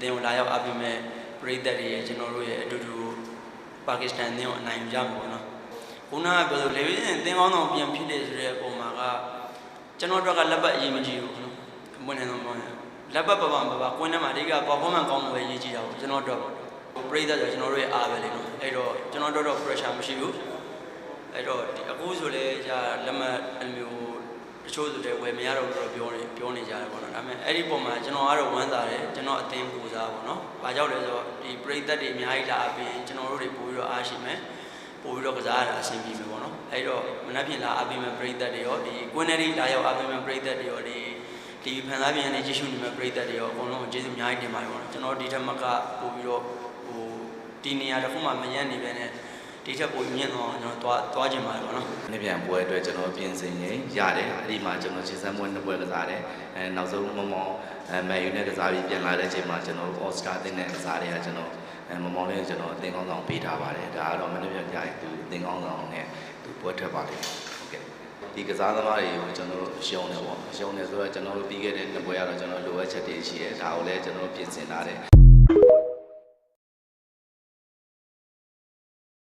အသင်းကိုလာရောက်အားပေးမဲ့ပရိသတ်တွေရဲ့ကျွန်တော်တို့ရဲ့အတူတူပါကစ္စတန်အသင်းကိုအနိုင်ယူကြမှာပေါ့နော်ခုနကပြောလို့လေဝင်းအသင်းကောင်းဆောင်ပြန်ဖြစ်လေဆိုတဲ့အပေါ်မှာကကျွန်တော်တို့ကလက်ပတ်အရေးမကြီးဘူးနော်ဘယ်နဲ့တော့မဟုတ်ဘူးလက်ပတ်ပပမပကွင်းထဲမှာအဓိက performance ကောင်းမှုပဲရေးကြည့်တာပေါ့ကျွန်တော်တို့ပရိသတ်ဆိုကျွန်တော်တို့ရဲ့အားပဲလေနော်အဲ့တော့ကျွန်တော်တို့တော့ pressure မရှိဘူးအဲ့တော့ဒီအခုဆိုလဲじゃလက်မှတ်အမျိုးတ ချို့ဆိုတဲ့ဝယ်မရတော့ဘူးတော့ပြောနေပြောနေကြတယ်ပေါ့နော်ဒါပေမဲ့အဲ့ဒီပုံမှာကျွန်တော်ကတော့ဝမ်းသာတယ်ကျွန်တော်အသင်းပူစားပေါ့နော်။ဘာကြောင့်လဲဆိုတော့ဒီပရိသတ်တွေအများကြီးလာအပြင်ကျွန်တော်တို့တွေပို့ပြီးတော့အားရှိမယ်ပို့ပြီးတော့ကစားရတာအဆင်ပြေမယ်ပေါ့နော်။အဲ့တော့မနှက်ပြင်လာအပြင်မဲ့ပရိသတ်တွေရောဒီကွင်းနယ်လာရောက်အပြင်မဲ့ပရိသတ်တွေရောဒီဒီဖန်သားပြင်နေကြည့်ရှုနေမဲ့ပရိသတ်တွေရောအကုန်လုံးကျေးဇူးအများကြီးတင်ပါတယ်ပေါ့နော်။ကျွန်တော်ဒီထက်မကပို့ပြီးတော့ဟိုဒီနေရာတစ်ခုမှမရန်နေပဲနဲ့ ဒီထက်ပိုမြင့်တော့ကျွန်တော်သွားသွားခြင်းပါတယ်ပေါ့နော်။နေ့ပြန်ပွဲအတွက်ကျွန်တော်ပြင်ဆင်ရင်ရတယ်။အဲ့ဒီမှာကျွန်တော်ခြေစမ်းပွဲနှစ်ပွဲကစားတယ်။အဲနောက်ဆုံးမမောင်အဲမန်ယူနဲ့ကစားပြီးပြန်လာတဲ့အချိန်မှာကျွန်တော်အော်စတာတင်းနဲ့ကစားတယ်ကကျွန်တော်အဲမမောင်လေးကိုကျွန်တော်အသင်းကောင်းဆောင်ပေးထားပါတယ်။ဒါကတော့မနေ့ပြန်ကြရင်သူအသင်းကောင်းဆောင်နဲ့သူပွဲထွက်ပါလိမ့်မယ်။ဟုတ်ကဲ့။ဒီကစားသမားတွေကိုကျွန်တော်ရှုံးတယ်ပေါ့။ရှုံးတယ်ဆိုတော့ကျွန်တော်တို့ပြီးခဲ့တဲ့နှစ်ပွဲကတော့ကျွန်တော်လိုအပ်ချက်တွေရှိတယ်။ဒါကိုလည်းကျွန်တော်ပြင်ဆင်ထားတယ်။